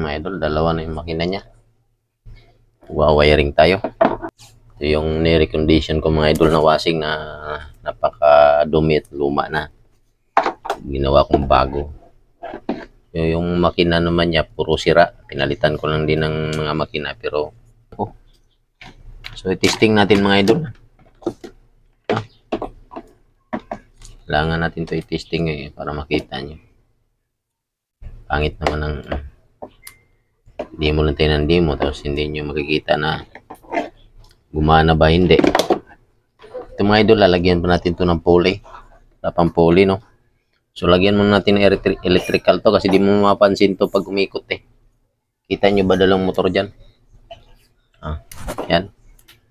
mga idol, dalawa na yung makina niya. Wa-wiring tayo. Ito yung ni-recondition ko mga idol na washing na napaka-dumi at luma na. Ginawa kong bago. Yung, makina naman niya, puro sira. Pinalitan ko lang din ng mga makina pero oh. So, testing natin mga idol. Ah. Kailangan natin to i-testing eh, para makita nyo. Pangit naman ang hindi mo lang tayo ng demo tapos hindi nyo makikita na gumana ba hindi. Ito mga idol, lalagyan pa natin to ng pulley. Wala pang pulley, no? So, lagyan muna natin ng electric- electrical to kasi di mo mapapansin to pag umikot eh. Kita nyo ba dalang motor dyan? Ah, yan.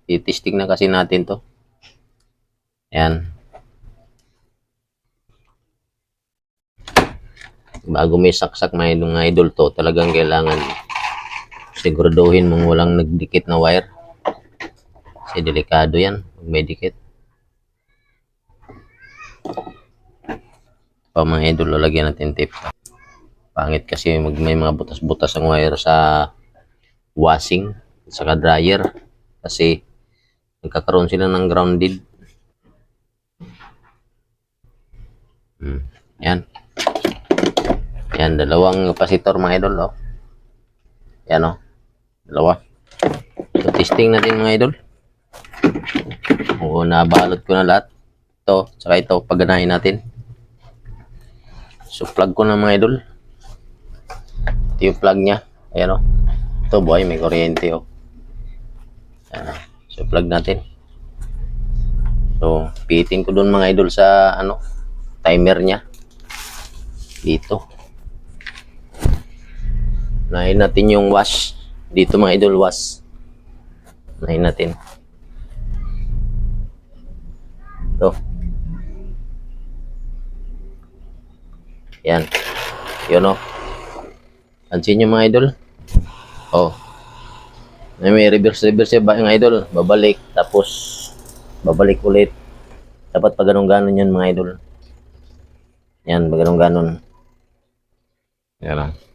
I-testing na kasi natin to. Yan. Bago may saksak mga idol to, talagang kailangan siguraduhin mong walang nagdikit na wire. Kasi delikado yan pag may dikit. Pa mga idol, lalagyan natin tape. Pangit kasi mag, may mga butas-butas ang wire sa washing, saka dryer. Kasi nagkakaroon sila ng grounded. Hmm. Yan. Yan, dalawang kapasitor mga idol, oh. Yan, oh. Dalawa. So, testing natin mga idol. Oo, nabalot ko na lahat. Ito, saka ito, pagganahin natin. So, plug ko na mga idol. Ito yung plug niya. Ayan, oh. Ito, boy, may kuryente, oh. Ayan, oh. So, plug natin. So, pitin ko doon mga idol sa, ano, timer niya. Dito. Nahin natin yung wash. Dito mga idol, wash. Nahin natin. Ito. Yan. Yun o. Pansin nyo mga idol. Oh. May reverse reverse ba yung idol? Babalik. Tapos, babalik ulit. Dapat pa ganun ganon yan mga idol. Yan, pa ganun ganon. Yan lang.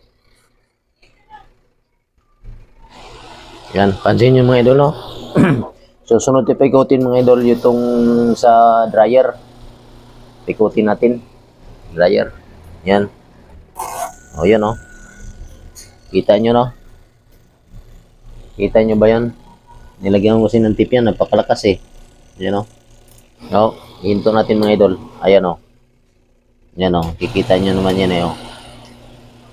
Yan, pansin nyo mga idol, no? so, sunod yung paikutin mga idol, itong sa dryer. Paikutin natin. Dryer. Yan. O, yan, no? Kita nyo, no? Kita nyo ba yan? Nilagyan ko kasi ng tip yan, napakalakas eh. Yan, no? No, hinto natin mga idol. Ayan, no? Yan, no? Kikita nyo naman yan, eh, oh.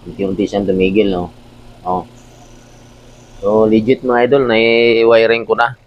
Unti-unti siyang tumigil, no? Oh. So, legit mga idol, na-wiring ko na.